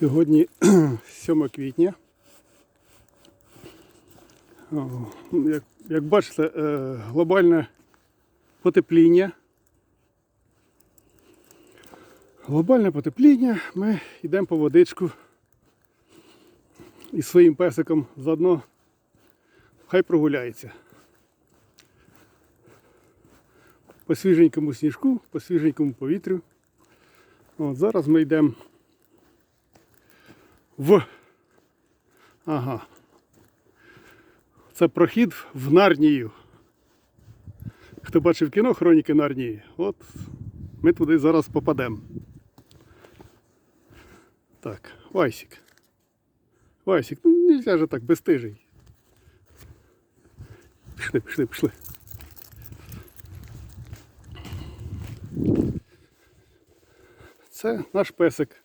Сьогодні 7 квітня. Як, як бачите, е, глобальне потепління. Глобальне потепління. Ми йдемо по водичку із своїм песиком заодно хай прогуляється. По свіженькому сніжку, по свіженькому повітрю. От зараз ми йдемо в. Ага. Це прохід в Нарнію. Хто бачив кіно Хроніки Нарнії, от ми туди зараз попадемо. Так, Вайсік. Вайсік, ну нельзя же так безстижий. Пішли, пішли, пішли. Це наш песик.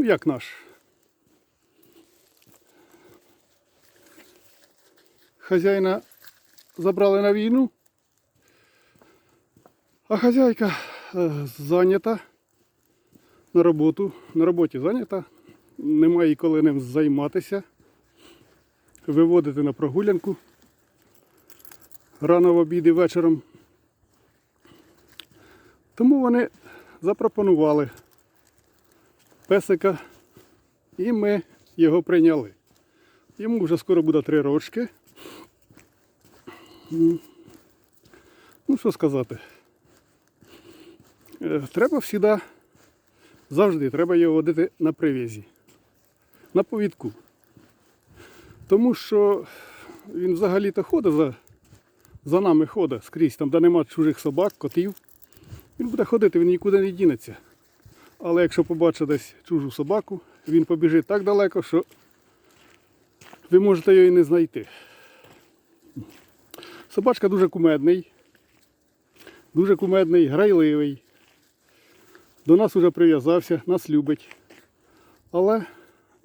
Ну як наш? Хазяїна забрали на війну, а хазяйка е, зайнята на роботу. На роботі зайнята, немає коли ним займатися, виводити на прогулянку рано в обід і вечором. Тому вони запропонували песика, і ми його прийняли. Йому вже скоро буде три рочки. Ну, що сказати. Е, Треба завжди, завжди треба його водити на прив'язі, на повідку. Тому що він взагалі-то ходить за, за нами ходить скрізь, там, де нема чужих собак, котів. Він буде ходити, він нікуди не дінеться. Але якщо побачить десь чужу собаку, він побіжить так далеко, що ви можете і не знайти. Собачка дуже кумедний, дуже кумедний, грайливий. До нас вже прив'язався, нас любить. Але,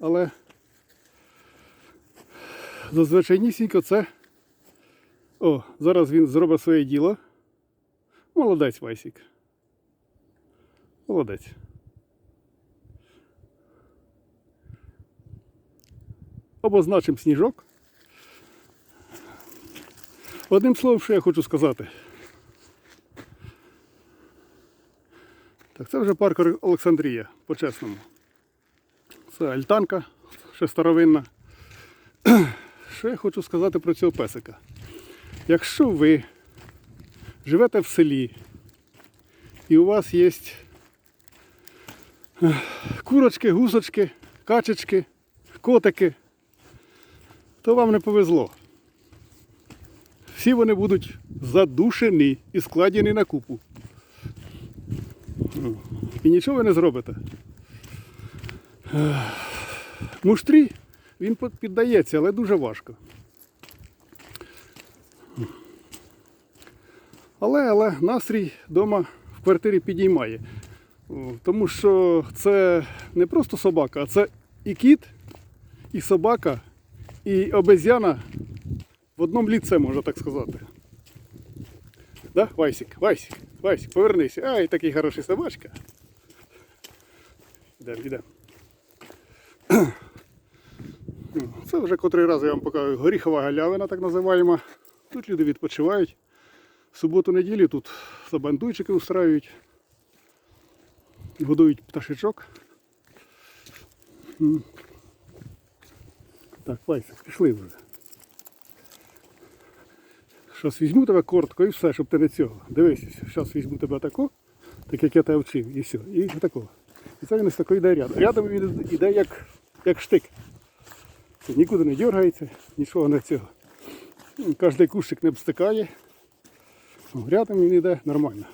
але зазвичайнісінько це. О, зараз він зробить своє діло. Молодець Вайсік. Молодець. Обозначимо сніжок. Одним словом, що я хочу сказати. Так, це вже парк Олександрія, по-чесному. Це альтанка, ще старовинна. Що я хочу сказати про цього песика? Якщо ви живете в селі і у вас є курочки, гусочки, качечки, котики, то вам не повезло. Всі вони будуть задушені і складені на купу. І нічого ви не зробите. Муштрі він піддається, але дуже важко. Але, але настрій вдома в квартирі підіймає. Тому що це не просто собака, а це і кіт, і собака, і обезьяна в одному ліце, можна так сказати. Да, Вайсик, Вайсик, Вайсик, повернися. Ай, такий хороший собачка. Ідемо, ідемо. Це вже котрий раз я вам покажу. Горіхова галявина, так називаємо. Тут люди відпочивають. В суботу-неділю тут сабантуйчики устраюють. Годують пташечок. Так, Вайсик, пішли вже. Щас візьму тебе кортко і все, щоб ти не цього. Дивись, зараз візьму тебе тако, так як я тебе вчив, і все. І такого. І це він ось тако йде рядом. Рядом він йде як, як штик. Це нікуди не дергається, нічого не цього. Кожний кущик не встикає. Рядом він йде нормально.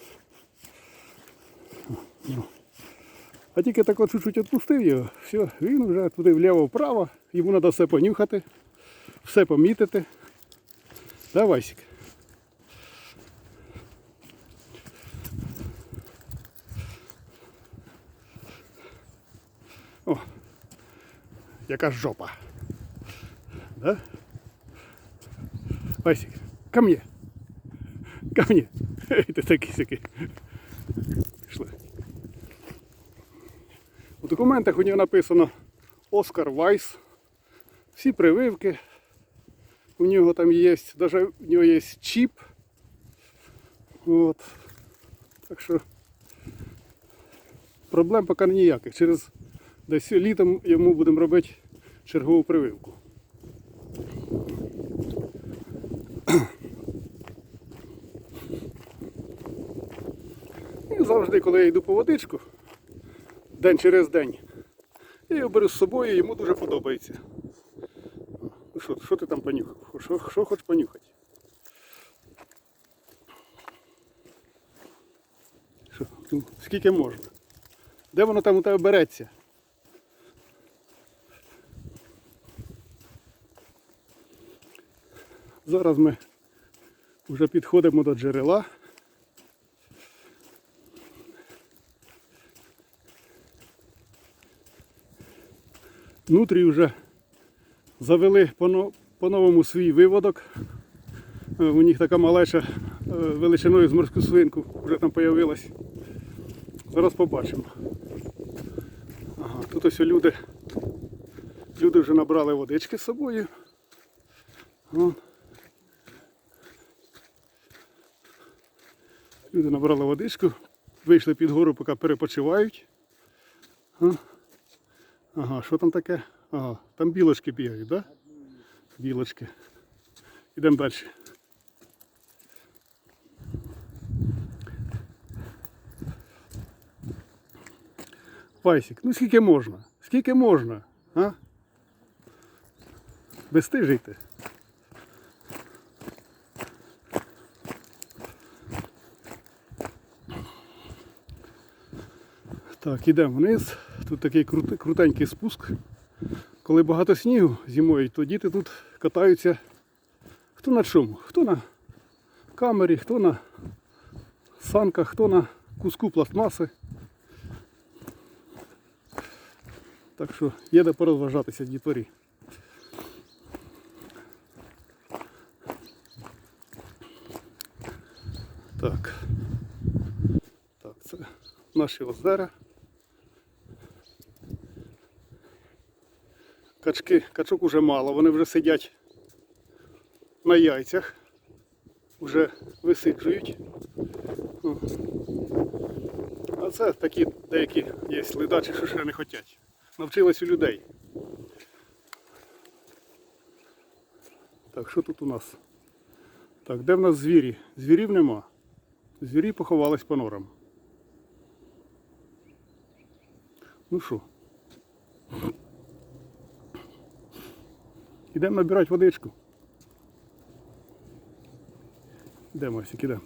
А тільки так от чуть-чуть відпустив його, все, він вже туди вліво-вправо, йому треба все понюхати, все помітити. Да, Васик? О, яка жопа. Да? Васик, ко мне. Ко мне. Ти такий сякий. Пішли. От документах у нього написано Оскар Вайс. Всі прививки. У нього там є, навіть у нього є чіп. От. Так що проблем поки ніяких. Через десь літом йому будемо робити чергову прививку. І завжди, коли я йду по водичку, день через день, я його беру з собою, йому дуже подобається. Ну що, що ти там понюхав? Що, що хочеш понюхати? Що, ну, скільки можна? Де воно там у тебе береться? Зараз ми вже підходимо до джерела. Внутрі вже завели по- по-новому свій виводок. Е, У них така малеча е, величиною з морську свинку вже там появилась. Зараз побачимо. Ага, тут ось люди. Люди вже набрали водички з собою. Люди набрали водичку, вийшли під гору, поки перепочивають. Ага, що там таке? Ага, там білочки бігають, так? Да? Білочки. Йдемо далі. Вайсик, ну скільки можна? Скільки можна? А? Безстижий ти. Так, ідемо вниз. Тут такий крут- крутенький спуск. Коли багато снігу зимою, то діти тут катаються хто на чому? Хто на камері, хто на санках, хто на куску пластмаси. Так що є де порозважатися дітворі. Так. Так, це наші озера. Качки, качок уже мало, вони вже сидять на яйцях, вже висиджують. А це такі деякі є ледачі, що ще не хочуть. Навчились у людей. Так, що тут у нас? Так, де в нас звірі? Звірів нема. Звірі поховались по норам. Ну що? Ідемо набирати водичку. Де Масік, іде?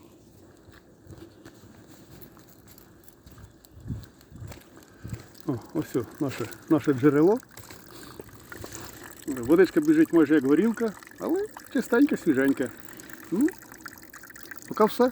О, ось наше, наше джерело. Водичка біжить майже як горілка, але чистенька, свіженька. Ну, поки все.